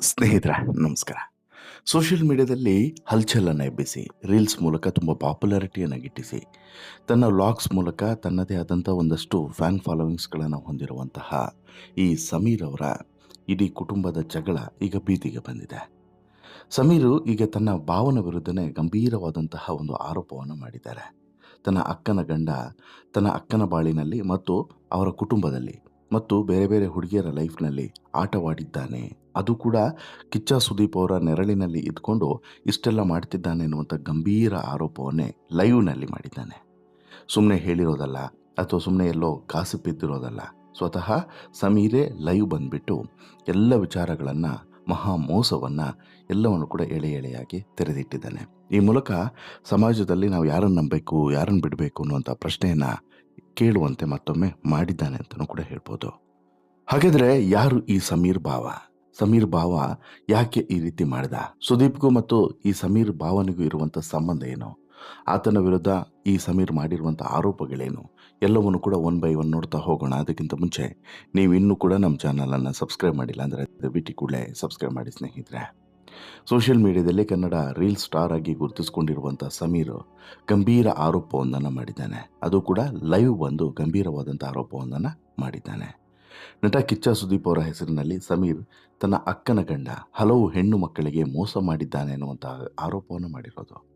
ಸ್ನೇಹಿತರೆ, ನಮಸ್ಕಾರ. ಸೋಷಿಯಲ್ ಮೀಡಿಯಾದಲ್ಲಿ ಹಲ್ಚಲನ್ನು ಎಬ್ಬಿಸಿ, ರೀಲ್ಸ್ ಮೂಲಕ ತುಂಬ ಪಾಪ್ಯುಲಾರಿಟಿಯನ್ನು ಗಿಟ್ಟಿಸಿ, ತನ್ನ ವ್ಲಾಗ್ಸ್ ಮೂಲಕ ತನ್ನದೇ ಆದಂಥ ಒಂದಷ್ಟು ಫ್ಯಾನ್ ಫಾಲೋವಿಂಗ್ಸ್ಗಳನ್ನು ಹೊಂದಿರುವಂತಹ ಈ ಸಮೀರ್ ಅವರ ಇಡೀ ಕುಟುಂಬದ ಜಗಳ ಈಗ ಬೀದಿಗೆ ಬಂದಿದೆ. ಸಮೀರು ಈಗ ತನ್ನ ಭಾವನ ವಿರುದ್ಧನೇ ಗಂಭೀರವಾದಂತಹ ಒಂದು ಆರೋಪವನ್ನು ಮಾಡಿದ್ದಾರೆ. ತನ್ನ ಅಕ್ಕನ ಗಂಡ ತನ್ನ ಅಕ್ಕನ ಬಾಳಿನಲ್ಲಿ ಮತ್ತು ಅವರ ಕುಟುಂಬದಲ್ಲಿ ಮತ್ತು ಬೇರೆ ಬೇರೆ ಹುಡುಗಿಯರ ಲೈಫ್ನಲ್ಲಿ ಆಟವಾಡಿದ್ದಾನೆ. ಅದು ಕೂಡ ಕಿಚ್ಚ ಸುದೀಪ್ ಅವರ ನೆರಳಿನಲ್ಲಿ ಇದ್ಕೊಂಡು ಇಷ್ಟೆಲ್ಲ ಮಾಡ್ತಿದ್ದಾನೆ ಎನ್ನುವಂಥ ಗಂಭೀರ ಆರೋಪವನ್ನೇ ಲೈವ್ನಲ್ಲಿ ಮಾಡಿದ್ದಾನೆ. ಸುಮ್ಮನೆ ಹೇಳಿರೋದಲ್ಲ ಅಥವಾ ಸುಮ್ಮನೆ ಎಲ್ಲೋ ಕಾಸು ಬಿದ್ದಿರೋದಲ್ಲ ಸ್ವತಃ ಸಮೀರೇ ಲೈವ್ ಬಂದ್ಬಿಟ್ಟು ಎಲ್ಲ ವಿಚಾರಗಳನ್ನು, ಮಹಾ ಮೋಸವನ್ನು ಎಲ್ಲವನ್ನು ಕೂಡ ಎಳೆ ಎಳೆಯಾಗಿ ತೆರೆದಿಟ್ಟಿದ್ದಾನೆ. ಈ ಮೂಲಕ ಸಮಾಜದಲ್ಲಿ ನಾವು ಯಾರನ್ನು ನಂಬಬೇಕು, ಯಾರನ್ನು ಬಿಡಬೇಕು ಅನ್ನುವಂಥ ಪ್ರಶ್ನೆಯನ್ನು ಕೇಳುವಂತೆ ಮತ್ತೊಮ್ಮೆ ಮಾಡಿದ್ದಾನೆ ಅಂತಲೂ ಕೂಡ ಹೇಳ್ಬೋದು. ಹಾಗಾದರೆ ಯಾರು ಈ ಸಮೀರ್ ಭಾವ? ಸಮೀರ್ ಭಾವ ಯಾಕೆ ಈ ರೀತಿ ಮಾಡಿದ? ಸುದೀಪ್ಗೂ ಮತ್ತು ಈ ಸಮೀರ್ ಭಾವನಿಗೂ ಇರುವಂಥ ಸಂಬಂಧ ಏನು? ಆತನ ವಿರುದ್ಧ ಈ ಸಮೀರ್ ಮಾಡಿರುವಂಥ ಆರೋಪಗಳೇನು? ಎಲ್ಲವನ್ನು ಕೂಡ ಒನ್ ಬೈ ಒನ್ ನೋಡ್ತಾ ಹೋಗೋಣ. ಅದಕ್ಕಿಂತ ಮುಂಚೆ ನೀವು ಇನ್ನೂ ಕೂಡ ನಮ್ಮ ಚಾನಲನ್ನು ಸಬ್ಸ್ಕ್ರೈಬ್ ಮಾಡಿಲ್ಲ ಅಂದರೆ ದಯವಿಟ್ಟು ಕೂಡಲೇ ಸಬ್ಸ್ಕ್ರೈಬ್ ಮಾಡಿ ಸ್ನೇಹಿತರೆ. ಸೋಷಿಯಲ್ ಮೀಡಿಯಾದಲ್ಲಿ ಕನ್ನಡ ರೀಲ್ ಸ್ಟಾರ್ ಆಗಿ ಗುರುತಿಸಿಕೊಂಡಿರುವಂಥ ಸಮೀರ್ ಗಂಭೀರ ಆರೋಪವೊಂದನ್ನು ಮಾಡಿದ್ದಾನೆ. ಅದು ಕೂಡ ಲೈವ್ ಬಂದು ಗಂಭೀರವಾದಂಥ ಆರೋಪವೊಂದನ್ನು ಮಾಡಿದ್ದಾನೆ. ನಟ ಕಿಚ್ಚ ಸುದೀಪ್ ಅವರ ಹೆಸರಿನಲ್ಲಿ ಸಮೀರ್ ತನ್ನ ಅಕ್ಕನ ಗಂಡ ಹಲವು ಹೆಣ್ಣು ಮಕ್ಕಳಿಗೆ ಮೋಸ ಮಾಡಿದ್ದಾನೆ ಅನ್ನುವಂಥ ಆರೋಪವನ್ನು ಮಾಡಿರೋದು.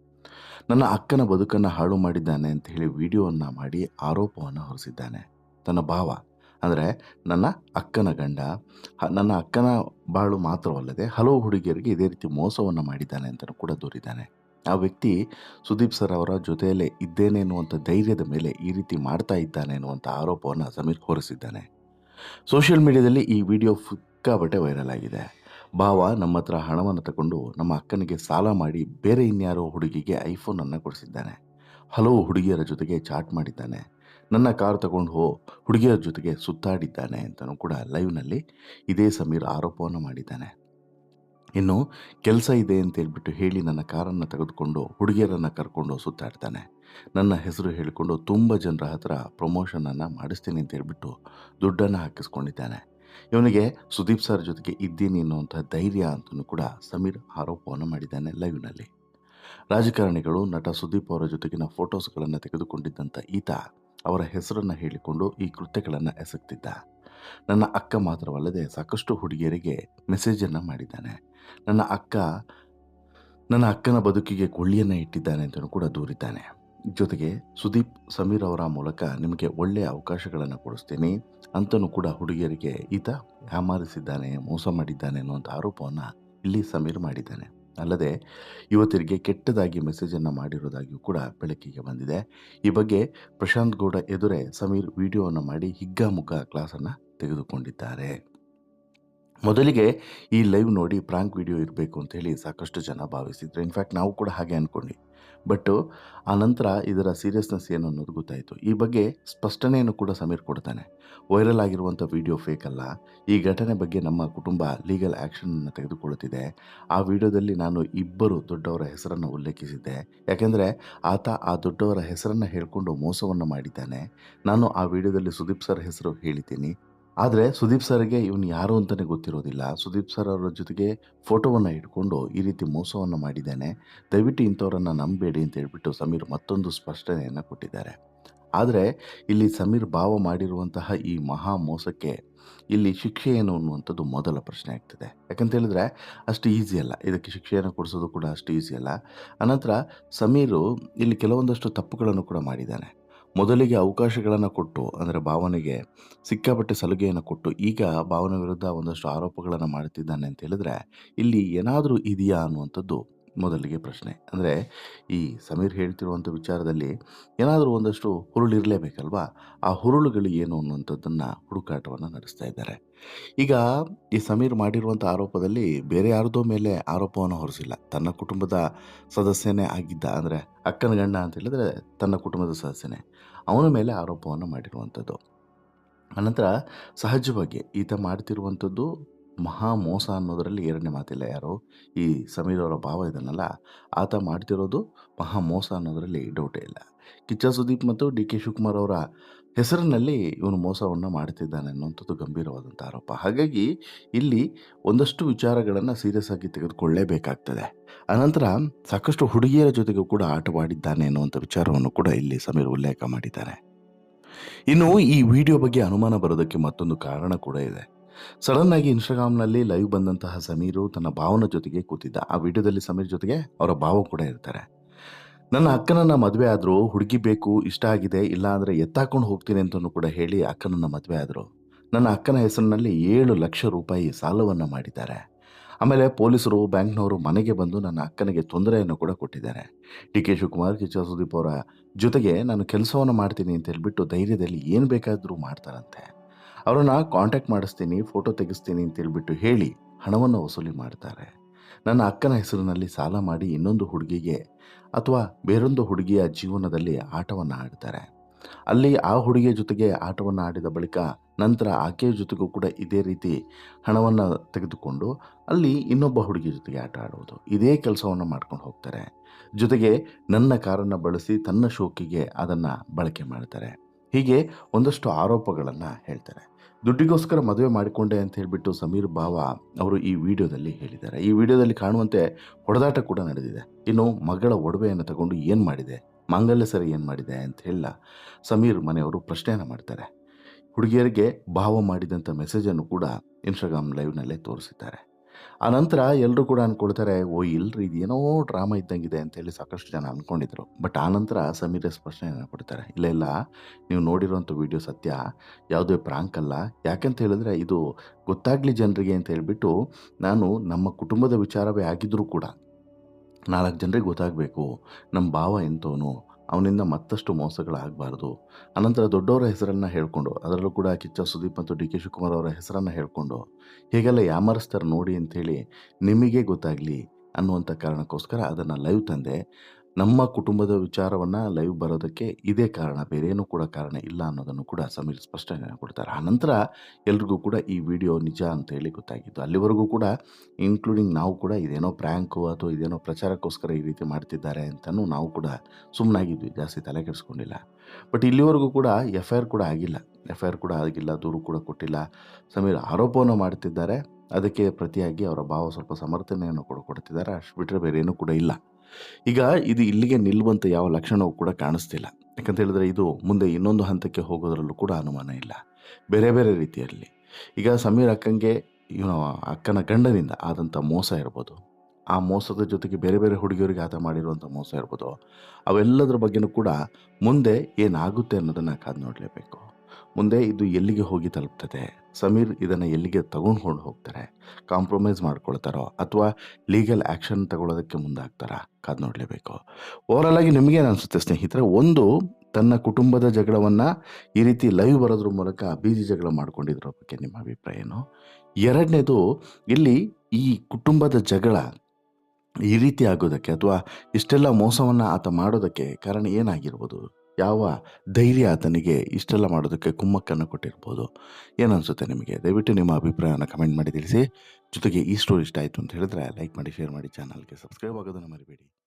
ನನ್ನ ಅಕ್ಕನ ಬದುಕನ್ನು ಹಾಳು ಮಾಡಿದ್ದಾನೆ ಅಂತ ಹೇಳಿ ವಿಡಿಯೋವನ್ನು ಮಾಡಿ ಆರೋಪವನ್ನು ಹೊರಿಸಿದ್ದಾನೆ. ತನ್ನ ಭಾವ ಅಂದರೆ ನನ್ನ ಅಕ್ಕನ ಗಂಡ ನನ್ನ ಅಕ್ಕನ ಬಾಳು ಮಾತ್ರವಲ್ಲದೆ ಹಲವು ಹುಡುಗಿಯರಿಗೆ ಇದೇ ರೀತಿ ಮೋಸವನ್ನು ಮಾಡಿದ್ದಾನೆ ಅಂತ ಕೂಡ ದೂರಿದ್ದಾನೆ. ಆ ವ್ಯಕ್ತಿ ಸುದೀಪ್ ಸರ್ ಅವರ ಜೊತೆಯಲ್ಲೇ ಇದ್ದೇನೆ ಎನ್ನುವಂಥ ಧೈರ್ಯದ ಮೇಲೆ ಈ ರೀತಿ ಮಾಡ್ತಾ ಇದ್ದಾನೆ ಎನ್ನುವಂಥ ಆರೋಪವನ್ನು ಸಮೀರ್ ಹೊರಿಸಿದ್ದಾನೆ. ಸೋಷಿಯಲ್ ಮೀಡಿಯಾದಲ್ಲಿ ಈ ವಿಡಿಯೋ ಸಿಕ್ಕಾಬಟ್ಟೆ ವೈರಲ್ ಆಗಿದೆ. ಭಾವ ನಮ್ಮ ಹತ್ರ ಹಣವನ್ನು ತಗೊಂಡು ನಮ್ಮ ಅಕ್ಕನಿಗೆ ಸಾಲ ಮಾಡಿ ಬೇರೆ ಇನ್ಯಾರೋ ಹುಡುಗಿಗೆ ಐಫೋನನ್ನು ಕೊಡಿಸಿದ್ದಾನೆ. ಹಲವು ಹುಡುಗಿಯರ ಜೊತೆಗೆ ಚಾಟ್ ಮಾಡಿದ್ದಾನೆ. ನನ್ನ ಕಾರ್ ತಗೊಂಡು ಹೋ, ಹುಡುಗಿಯರ ಜೊತೆಗೆ ಸುತ್ತಾಡಿದ್ದಾನೆ ಅಂತಲೂ ಕೂಡ ಲೈವ್ನಲ್ಲಿ ಇದೇ ಸಮೀರ್ ಆರೋಪವನ್ನು ಮಾಡಿದ್ದಾನೆ. ಇನ್ನು ಕೆಲಸ ಇದೆ ಅಂತ ಹೇಳ್ಬಿಟ್ಟು ಹೇಳಿ ನನ್ನ ಕಾರನ್ನು ತೆಗೆದುಕೊಂಡು ಹುಡುಗಿಯರನ್ನು ಕರ್ಕೊಂಡು ಸುತ್ತಾಡ್ತಾನೆ. ನನ್ನ ಹೆಸರು ಹೇಳಿಕೊಂಡು ತುಂಬ ಜನರ ಹತ್ರ ಪ್ರಮೋಷನನ್ನು ಮಾಡಿಸ್ತೀನಿ ಅಂತ ಹೇಳ್ಬಿಟ್ಟು ದುಡ್ಡನ್ನು ಹಾಕಿಸ್ಕೊಂಡಿದ್ದಾನೆ. ಇವನಿಗೆ ಸುದೀಪ್ ಸರ್ ಜೊತೆಗೆ ಇದ್ದೀನಿ ಅನ್ನುವಂಥ ಧೈರ್ಯ ಅಂತಲೂ ಕೂಡ ಸಮೀರ್ ಆರೋಪವನ್ನು ಮಾಡಿದ್ದಾನೆ ಲೈವ್ನಲ್ಲಿ. ರಾಜಕಾರಣಿಗಳು ನಟ ಸುದೀಪ್ ಅವರ ಜೊತೆಗಿನ ಫೋಟೋಸ್ಗಳನ್ನು ತೆಗೆದುಕೊಂಡಿದ್ದಂಥ ಈತ ಅವರ ಹೆಸರನ್ನು ಹೇಳಿಕೊಂಡು ಈ ಕೃತ್ಯಗಳನ್ನು ಎಸಗ್ತಿದ್ದ. ನನ್ನ ಅಕ್ಕ ಮಾತ್ರವಲ್ಲದೆ ಸಾಕಷ್ಟು ಹುಡುಗಿಯರಿಗೆ ಮೆಸೇಜನ್ನು ಮಾಡಿದ್ದಾನೆ. ನನ್ನ ಅಕ್ಕ, ನನ್ನ ಅಕ್ಕನ ಬದುಕಿಗೆ ಕೊಳ್ಳಿಯನ್ನು ಇಟ್ಟಿದ್ದಾನೆ ಅಂತಲೂ ಕೂಡ ದೂರಿದ್ದಾನೆ. ಜೊತೆಗೆ ಸುದೀಪ್, ಸಮೀರ್ ಅವರ ಮೂಲಕ ನಿಮಗೆ ಒಳ್ಳೆಯ ಅವಕಾಶಗಳನ್ನು ಕೊಡಿಸ್ತೀನಿ ಅಂತಲೂ ಕೂಡ ಹುಡುಗಿಯರಿಗೆ ಈತ ಹ್ಯಾಮಾರಿಸಿದ್ದಾನೆ ಮೋಸ ಮಾಡಿದ್ದಾನೆ ಅನ್ನುವಂಥ ಆರೋಪವನ್ನು ಇಲ್ಲಿ ಸಮೀರ್ ಮಾಡಿದ್ದಾನೆ. ಅಲ್ಲದೆ ಯುವತಿಯರಿಗೆ ಕೆಟ್ಟದಾಗಿ ಮೆಸೇಜನ್ನು ಮಾಡಿರೋದಾಗಿಯೂ ಕೂಡ ಬೆಳಕಿಗೆ ಬಂದಿದೆ. ಈ ಬಗ್ಗೆ ಪ್ರಶಾಂತ್ ಗೌಡ ಎದುರೇ ಸಮೀರ್ ವಿಡಿಯೋವನ್ನು ಮಾಡಿ ಹಿಗ್ಗಾಮುಗ್ಗಾ ಕ್ಲಾಸನ್ನು ತೆಗೆದುಕೊಂಡಿದ್ದಾರೆ. ಮೊದಲಿಗೆ ಈ ಲೈವ್ ನೋಡಿ ಪ್ರಾಂಕ್ ವಿಡಿಯೋ ಇರಬೇಕು ಅಂತ ಹೇಳಿ ಸಾಕಷ್ಟು ಜನ ಭಾವಿಸಿದ್ರು. ಇನ್ಫ್ಯಾಕ್ಟ್ ನಾವು ಕೂಡ ಹಾಗೆ ಅಂದ್ಕೊಂಡು ಬಟ್ಟು ಆ ನಂತರ ಇದರ ಸೀರಿಯಸ್ನೆಸ್ ಏನು ಅನ್ನೋದು ಗೊತ್ತಾಯಿತು. ಈ ಬಗ್ಗೆ ಸ್ಪಷ್ಟನೆಯನ್ನು ಕೂಡ ಸಮೀರ್ ಕೊಡ್ತಾನೆ. ವೈರಲ್ ಆಗಿರುವಂಥ ವಿಡಿಯೋ ಫೇಕ್ ಅಲ್ಲ. ಈ ಘಟನೆ ಬಗ್ಗೆ ನಮ್ಮ ಕುಟುಂಬ ಲೀಗಲ್ ಆ್ಯಕ್ಷನನ್ನು ತೆಗೆದುಕೊಳ್ಳುತ್ತಿದೆ. ಆ ವಿಡಿಯೋದಲ್ಲಿ ನಾನು ಇಬ್ಬರು ದೊಡ್ಡವರ ಹೆಸರನ್ನು ಉಲ್ಲೇಖಿಸಿದ್ದೆ. ಯಾಕೆಂದರೆ ಆತ ಆ ದೊಡ್ಡವರ ಹೆಸರನ್ನು ಹೇಳಿಕೊಂಡು ಮೋಸವನ್ನು ಮಾಡಿದ್ದಾನೆ. ನಾನು ಆ ವಿಡಿಯೋದಲ್ಲಿ ಸುದೀಪ್ ಸರ್ ಹೆಸರು ಹೇಳಿದ್ದೀನಿ. ಆದರೆ ಸುದೀಪ್ ಸರ್ಗೆ ಇವನು ಯಾರು ಅಂತಲೇ ಗೊತ್ತಿರೋದಿಲ್ಲ. ಸುದೀಪ್ ಸರ್ ಅವರ ಜೊತೆಗೆ ಫೋಟೋವನ್ನು ಇಟ್ಕೊಂಡು ಈ ರೀತಿ ಮೋಸವನ್ನು ಮಾಡಿದ್ದಾನೆ. ದಯವಿಟ್ಟು ಇಂಥವರನ್ನು ನಂಬೇಡಿ ಅಂತ ಹೇಳಿಬಿಟ್ಟು ಸಮೀರ್ ಮತ್ತೊಂದು ಸ್ಪಷ್ಟನೆಯನ್ನು ಕೊಟ್ಟಿದ್ದಾರೆ. ಆದರೆ ಇಲ್ಲಿ ಸಮೀರ್ ಭಾವ ಮಾಡಿರುವಂತಹ ಈ ಮಹಾ ಮೋಸಕ್ಕೆ ಇಲ್ಲಿ ಶಿಕ್ಷೆ ಏನು ಅನ್ನುವಂಥದ್ದು ಮೊದಲ ಪ್ರಶ್ನೆ ಆಗ್ತದೆ. ಯಾಕಂತ ಹೇಳಿದ್ರೆ ಅಷ್ಟು ಈಸಿ ಅಲ್ಲ. ಇದಕ್ಕೆ ಶಿಕ್ಷೆಯನ್ನು ಕೊಡಿಸೋದು ಕೂಡ ಅಷ್ಟು ಈಸಿ ಅಲ್ಲ. ಅನಂತರ ಸಮೀರು ಇಲ್ಲಿ ಕೆಲವೊಂದಷ್ಟು ತಪ್ಪುಗಳನ್ನು ಕೂಡ ಮಾಡಿದ್ದಾನೆ. ಮೊದಲಿಗೆ ಅವಕಾಶಗಳನ್ನು ಕೊಟ್ಟು, ಅಂದರೆ ಭಾವನೆಗೆ ಸಿಕ್ಕಾಪಟ್ಟೆ ಸಲುಗೆಯನ್ನು ಕೊಟ್ಟು, ಈಗ ಭಾವನ ವಿರುದ್ಧ ಒಂದಷ್ಟು ಆರೋಪಗಳನ್ನು ಮಾಡುತ್ತಿದ್ದಾನೆ ಅಂತ ಹೇಳಿದ್ರೆ, ಇಲ್ಲಿ ಏನಾದರೂ ಇದೆಯಾ ಅನ್ನುವಂಥದ್ದು ಮೊದಲಿಗೆ ಪ್ರಶ್ನೆ. ಅಂದರೆ ಈ ಸಮೀರ್ ಹೇಳ್ತಿರುವಂಥ ವಿಚಾರದಲ್ಲಿ ಏನಾದರೂ ಒಂದಷ್ಟು ಹುರುಳಿರಲೇಬೇಕಲ್ವಾ? ಆ ಹುರುಳುಗಳು ಏನು ಅನ್ನುವಂಥದ್ದನ್ನು ಹುಡುಕಾಟವನ್ನು ನಡೆಸ್ತಾ ಇದ್ದಾರೆ. ಈಗ ಈ ಸಮೀರ್ ಮಾಡಿರುವಂಥ ಆರೋಪದಲ್ಲಿ ಬೇರೆ ಯಾರದೋ ಮೇಲೆ ಆರೋಪವನ್ನು ಹೊರಿಸಿಲ್ಲ. ತನ್ನ ಕುಟುಂಬದ ಸದಸ್ಯನೇ ಆಗಿದ್ದ, ಅಂದರೆ ಅಕ್ಕನ ಗಂಡ ಅಂತ ಹೇಳಿದ್ರೆ ತನ್ನ ಕುಟುಂಬದ ಸದಸ್ಯನೇ. ಅವನ ಮೇಲೆ ಆರೋಪವನ್ನು ಮಾಡಿರುವಂಥದ್ದು. ಅನಂತರ ಸಹಜವಾಗಿ ಈತ ಮಾಡ್ತಿರುವಂಥದ್ದು ಮಹಾ ಮೋಸ ಅನ್ನೋದರಲ್ಲಿ ಎರಡನೇ ಮಾತಿಲ್ಲ ಯಾರು? ಈ ಸಮೀರ್ ಅವರ ಭಾವ ಇದನ್ನಲ್ಲ. ಆತ ಮಾಡ್ತಿರೋದು ಮಹಾ ಮೋಸ ಅನ್ನೋದರಲ್ಲಿ ಡೌಟೇ ಇಲ್ಲ. ಕಿಚ್ಚ ಸುದೀಪ್ ಮತ್ತು ಡಿ ಕೆ ಶಿವಕುಮಾರ್ ಅವರ ಹೆಸರಿನಲ್ಲಿ ಇವನು ಮೋಸವನ್ನು ಮಾಡ್ತಿದ್ದಾನೆ ಅನ್ನುವಂಥದ್ದು ಗಂಭೀರವಾದಂಥ ಆರೋಪ. ಹಾಗಾಗಿ ಇಲ್ಲಿ ಒಂದಷ್ಟು ವಿಚಾರಗಳನ್ನು ಸೀರಿಯಸ್ ಆಗಿ ತೆಗೆದುಕೊಳ್ಳೇಬೇಕಾಗ್ತದೆ. ಅನಂತರ ಸಾಕಷ್ಟು ಹುಡುಗಿಯರ ಜೊತೆಗೂ ಕೂಡ ಆಟವಾಡಿದ್ದಾನೆ ಅನ್ನುವಂಥ ವಿಚಾರವನ್ನು ಕೂಡ ಇಲ್ಲಿ ಸಮೀರ್ ಉಲ್ಲೇಖ ಮಾಡಿದ್ದಾರೆ. ಇನ್ನು ಈ ವಿಡಿಯೋ ಬಗ್ಗೆ ಅನುಮಾನ ಬರೋದಕ್ಕೆ ಮತ್ತೊಂದು ಕಾರಣ ಕೂಡ ಇದೆ. ಸಡನ್ ಆಗಿ ಇನ್ಸ್ಟಾಗ್ರಾಮ್ನಲ್ಲಿ ಲೈವ್ ಬಂದಂತಹ ಸಮೀರು ತನ್ನ ಭಾವನ ಜೊತೆಗೆ ಕೂತಿದ್ದ. ಆ ವಿಡಿಯೋದಲ್ಲಿ ಸಮೀರ್ ಜೊತೆಗೆ ಅವರ ಭಾವ ಕೂಡ ಇರ್ತಾರೆ. ನನ್ನ ಅಕ್ಕನನ್ನ ಮದುವೆ ಆದರೂ ಹುಡುಗಿ ಬೇಕು, ಇಷ್ಟ ಆಗಿದೆ, ಇಲ್ಲ ಅಂದ್ರೆ ಎತ್ತಾಕೊಂಡು ಹೋಗ್ತೀನಿ ಅಂತಲೂ ಕೂಡ ಹೇಳಿ ಅಕ್ಕನನ್ನ ಮದುವೆ ಆದರು. ನನ್ನ ಅಕ್ಕನ ಹೆಸರಿನಲ್ಲಿ ಏಳು ಲಕ್ಷ ರೂಪಾಯಿ ಸಾಲವನ್ನು ಮಾಡಿದ್ದಾರೆ. ಆಮೇಲೆ ಪೊಲೀಸರು, ಬ್ಯಾಂಕ್ನವರು ಮನೆಗೆ ಬಂದು ನನ್ನ ಅಕ್ಕನಿಗೆ ತೊಂದರೆಯನ್ನು ಕೂಡ ಕೊಟ್ಟಿದ್ದಾರೆ. D K Shivakumar K Sudeep ಅವರ ಜೊತೆಗೆ ನಾನು ಕೆಲಸವನ್ನು ಮಾಡ್ತೀನಿ ಅಂತ ಹೇಳ್ಬಿಟ್ಟು ಧೈರ್ಯದಲ್ಲಿ ಏನು ಬೇಕಾದರೂ ಮಾಡ್ತಾರಂತೆ. ಅವರನ್ನು ಕಾಂಟ್ಯಾಕ್ಟ್ ಮಾಡಿಸ್ತೀನಿ ಫೋಟೋ ತೆಗೆಸ್ತೀನಿ ಅಂತ ಹೇಳ್ಬಿಟ್ಟು ಹೇಳಿ ಹಣವನ್ನು ವಸೂಲಿ ಮಾಡ್ತಾರೆ. ನನ್ನ ಅಕ್ಕನ ಹೆಸರಿನಲ್ಲಿ ಸಾಲ ಮಾಡಿ ಇನ್ನೊಂದು ಹುಡುಗಿಗೆ ಅಥವಾ ಬೇರೊಂದು ಹುಡುಗಿಯ ಜೀವನದಲ್ಲಿ ಆಟವನ್ನು ಆಡ್ತಾರೆ. ಅಲ್ಲಿ ಆ ಹುಡುಗಿಯ ಜೊತೆಗೆ ಆಟವನ್ನು ಆಡಿದ ಬಳಿಕ ನಂತರ ಆಕೆಯ ಜೊತೆಗೂ ಕೂಡ ಇದೇ ರೀತಿ ಹಣವನ್ನು ತೆಗೆದುಕೊಂಡು ಅಲ್ಲಿ ಇನ್ನೊಬ್ಬ ಹುಡುಗಿ ಜೊತೆಗೆ ಆಟ ಆಡುವುದು. ಇದೇ ಕೆಲಸವನ್ನು ಮಾಡ್ಕೊಂಡು ಹೋಗ್ತಾರೆ. ಜೊತೆಗೆ ನನ್ನ ಕಾರನ್ನು ಬಳಸಿ ತನ್ನ ಶೋಕಿಗೆ ಅದನ್ನು ಬಳಕೆ ಮಾಡ್ತಾರೆ. ಹೀಗೆ ಒಂದಷ್ಟು ಆರೋಪಗಳನ್ನು ಹೇಳ್ತಾರೆ. ದುಡ್ಡಿಗೋಸ್ಕರ ಮದುವೆ ಮಾಡಿಕೊಂಡೆ ಅಂತ ಹೇಳಿಬಿಟ್ಟು ಸಮೀರ್ ಬಾವ ಅವರು ಈ ವಿಡಿಯೋದಲ್ಲಿ ಹೇಳಿದ್ದಾರೆ. ಈ ವಿಡಿಯೋದಲ್ಲಿ ಕಾಣುವಂತೆ ಹೊಡೆದಾಟ ಕೂಡ ನಡೆದಿದೆ. ಇನ್ನು ಮಗಳ ಒಡವೆಯನ್ನು ತಗೊಂಡು ಏನು ಮಾಡಿದೆ? ಮಾಂಗಲ್ಯ ಸರಿ ಏನು ಮಾಡಿದೆ ಅಂತ ಹೇಳ ಸಮೀರ್ ಮನೆಯವರು ಪ್ರಶ್ನೆಯನ್ನು ಮಾಡ್ತಾರೆ. ಹುಡುಗಿಯರಿಗೆ ಭಾವ ಮಾಡಿದಂಥ ಮೆಸೇಜನ್ನು ಕೂಡ ಇನ್ಸ್ಟಾಗ್ರಾಮ್ ಲೈವ್ನಲ್ಲೇ ತೋರಿಸಿದ್ದಾರೆ. ಆ ನಂತರ ಎಲ್ಲರೂ ಕೂಡ ಅಂದ್ಕೊಳ್ತಾರೆ ಓ, ಇಲ್ರಿ, ಇದೇನೋ ಡ್ರಾಮಾ ಇದ್ದಂಗಿದೆ ಅಂತೇಳಿ ಸಾಕಷ್ಟು ಜನ ಅಂದ್ಕೊಂಡಿದ್ರು ಬಟ್ ಆ ನಂತರ ಸಮೀರ ಸ್ಪಷ್ಟನೆ ಕೊಡ್ತಾರೆ, ಇಲ್ಲ ಇಲ್ಲ, ನೀವು ನೋಡಿರೋಂಥ ವಿಡಿಯೋ ಸತ್ಯ, ಯಾವುದೇ ಪ್ರಾಂಕ್ ಅಲ್ಲ. ಯಾಕಂತ ಹೇಳಿದ್ರೆ ಇದು ಗೊತ್ತಾಗಲಿ ಜನರಿಗೆ ಅಂತ ಹೇಳಿಬಿಟ್ಟು ನಾನು ನಮ್ಮ ಕುಟುಂಬದ ವಿಚಾರವೇ ಆಗಿದ್ದರೂ ಕೂಡ ನಾಲ್ಕು ಜನರಿಗೆ ಗೊತ್ತಾಗಬೇಕು, ನಮ್ಮ ಭಾವ ಎಂತವನು ಅವನಿಂದ ಮತ್ತಷ್ಟು ಮೋಸಗಳಾಗಬಾರ್ದು. ಅನಂತರ ದೊಡ್ಡವರ ಹೆಸರನ್ನು ಹೇಳ್ಕೊಂಡು, ಅದರಲ್ಲೂ ಕೂಡ ಕಿಚ್ಚ ಸುದೀಪ್ ಮತ್ತು ಡಿ ಕೆ ಶಿವಕುಮಾರ್ ಅವರ ಹೆಸರನ್ನು ಹೇಳಿಕೊಂಡು, ಹೀಗೆಲ್ಲ ಯಾಮರಿಸ್ತಾರೆ ನೋಡಿ ಅಂಥೇಳಿ ನಿಮಗೆ ಗೊತ್ತಾಗಲಿ ಅನ್ನುವಂಥ ಕಾರಣಕ್ಕೋಸ್ಕರ ಅದನ್ನು ಲೈವ್ ತಂದೆ ನಮ್ಮ ಕುಟುಂಬದ ವಿಚಾರವನ್ನು ಲೈವ್ ಬರೋದಕ್ಕೆ ಇದೇ ಕಾರಣ, ಬೇರೇನೂ ಕೂಡ ಕಾರಣ ಇಲ್ಲ ಅನ್ನೋದನ್ನು ಕೂಡ ಸಮೀರ್ ಸ್ಪಷ್ಟನೆ ಕೊಡ್ತಾರೆ. ಆನಂತರ ಎಲ್ರಿಗೂ ಕೂಡ ಈ ವಿಡಿಯೋ ನಿಜ ಅಂತ ಹೇಳಿ ಗೊತ್ತಾಗಿತ್ತು. ಅಲ್ಲಿವರೆಗೂ ಕೂಡ ಇನ್ಕ್ಲೂಡಿಂಗ್ ನಾವು ಕೂಡ ಇದೇನೋ ಪ್ರ್ಯಾಂಕು ಅಥವಾ ಇದೇನೋ ಪ್ರಚಾರಕ್ಕೋಸ್ಕರ ಈ ರೀತಿ ಮಾಡ್ತಿದ್ದಾರೆ ಅಂತಲೂ ನಾವು ಕೂಡ ಸುಮ್ಮನಾಗಿದ್ವಿ ಜಾಸ್ತಿ ತಲೆ ಕೆಡಿಸ್ಕೊಂಡಿಲ್ಲ. ಬಟ್ ಇಲ್ಲಿವರೆಗೂ ಕೂಡ ಎಫ್ ಐ ಆರ್ ಕೂಡ ಆಗಿಲ್ಲ. ಎಫ್ ಐ ಆರ್ ಕೂಡ ಆಗಿಲ್ಲ, ದೂರು ಕೂಡ ಕೊಟ್ಟಿಲ್ಲ. ಸಮೀರ್ ಆರೋಪವನ್ನು ಮಾಡ್ತಿದ್ದಾರೆ. ಅದಕ್ಕೆ ಪ್ರತಿಯಾಗಿ ಅವರ ಭಾವ ಸ್ವಲ್ಪ ಸಮರ್ಥನೆಯನ್ನು ಕೂಡ ಕೊಡ್ತಿದ್ದಾರೆ. ಅಷ್ಟು ಬಿಟ್ಟರೆ ಬೇರೆ ಏನೂ ಕೂಡ ಇಲ್ಲ. ಈಗ ಇದು ಇಲ್ಲಿಗೆ ನಿಲ್ಲುವಂಥ ಯಾವ ಲಕ್ಷಣವೂ ಕೂಡ ಕಾಣಿಸ್ತಿಲ್ಲ. ಯಾಕಂತ ಹೇಳಿದ್ರೆ ಇದು ಮುಂದೆ ಇನ್ನೊಂದು ಹಂತಕ್ಕೆ ಹೋಗೋದ್ರಲ್ಲೂ ಕೂಡ ಅನುಮಾನ ಇಲ್ಲ. ಬೇರೆ ಬೇರೆ ರೀತಿಯಲ್ಲಿ. ಈಗ ಸಮೀರ್ ಅಕ್ಕಂಗೆ ಇವನು ಅಕ್ಕನ ಗಂಡನಿಂದ ಆದಂಥ ಮೋಸ ಇರ್ಬೋದು. ಆ ಮೋಸದ ಜೊತೆಗೆ ಬೇರೆ ಬೇರೆ ಹುಡುಗಿಯರಿಗೆ ಆತ ಮಾಡಿರುವಂಥ ಮೋಸ ಇರ್ಬೋದು. ಅವೆಲ್ಲದರ ಬಗ್ಗೆನೂ ಕೂಡ ಮುಂದೆ ಏನಾಗುತ್ತೆ ಅನ್ನೋದನ್ನು ಕಾದು ನೋಡಲೇಬೇಕು. ಮುಂದೆ ಇದು ಎಲ್ಲಿಗೆ ಹೋಗಿ ತಲುಪ್ತದೆ? ಸಮೀರ್ ಇದನ್ನು ಎಲ್ಲಿಗೆ ತಗೊಂಡ್ಕೊಂಡು ಹೋಗ್ತಾರೆ ಕಾಂಪ್ರಮೈಸ್ ಮಾಡ್ಕೊಳ್ತಾರೋ ಅಥವಾ ಲೀಗಲ್ ಆ್ಯಕ್ಷನ್ ತಗೊಳ್ಳೋದಕ್ಕೆ ಮುಂದಾಗ್ತಾರಾ? ಕಾದು ನೋಡಲೇಬೇಕು. ಓವರಾಲ್ ಆಗಿ ನಿಮಗೇನು ಅನಿಸುತ್ತೆ ಸ್ನೇಹಿತರೆ? ಒಂದು, ತನ್ನ ಕುಟುಂಬದ ಜಗಳವನ್ನು ಈ ರೀತಿ ಲೈವ್ ಬರೋದ್ರ ಮೂಲಕ ಬೀದಿ ಜಗಳ ಮಾಡ್ಕೊಂಡಿದ್ರ ಬಗ್ಗೆ ನಿಮ್ಮ ಅಭಿಪ್ರಾಯ ಏನು? ಎರಡನೇದು, ಇಲ್ಲಿ ಈ ಕುಟುಂಬದ ಜಗಳ ಈ ರೀತಿ ಆಗೋದಕ್ಕೆ ಅಥವಾ ಇಷ್ಟೆಲ್ಲ ಮೋಸವನ್ನು ಆತ ಮಾಡೋದಕ್ಕೆ ಕಾರಣ ಏನಾಗಿರ್ಬೋದು? ಯಾವ ಧೈರ್ಯ ಆತನಿಗೆ ಇಷ್ಟೆಲ್ಲ ಮಾಡೋದಕ್ಕೆ ಕುಮ್ಮಕ್ಕನ್ನು ಕೊಟ್ಟಿರ್ಬೋದು? ಏನನ್ಸುತ್ತೆ ನಿಮಗೆ? ದಯವಿಟ್ಟು ನಿಮ್ಮ ಅಭಿಪ್ರಾಯವನ್ನು ಕಮೆಂಟ್ ಮಾಡಿ ತಿಳಿಸಿ. ಜೊತೆಗೆ ಈ ಸ್ಟೋರಿ ಇಷ್ಟ ಆಯಿತು ಅಂತ ಹೇಳಿದ್ರೆ ಲೈಕ್ ಮಾಡಿ ಶೇರ್ ಮಾಡಿ ಚಾನಲ್ಗೆ ಸಬ್ಸ್ಕ್ರೈಬ್ ಆಗೋದನ್ನು ಮರಿಬೇಡಿ.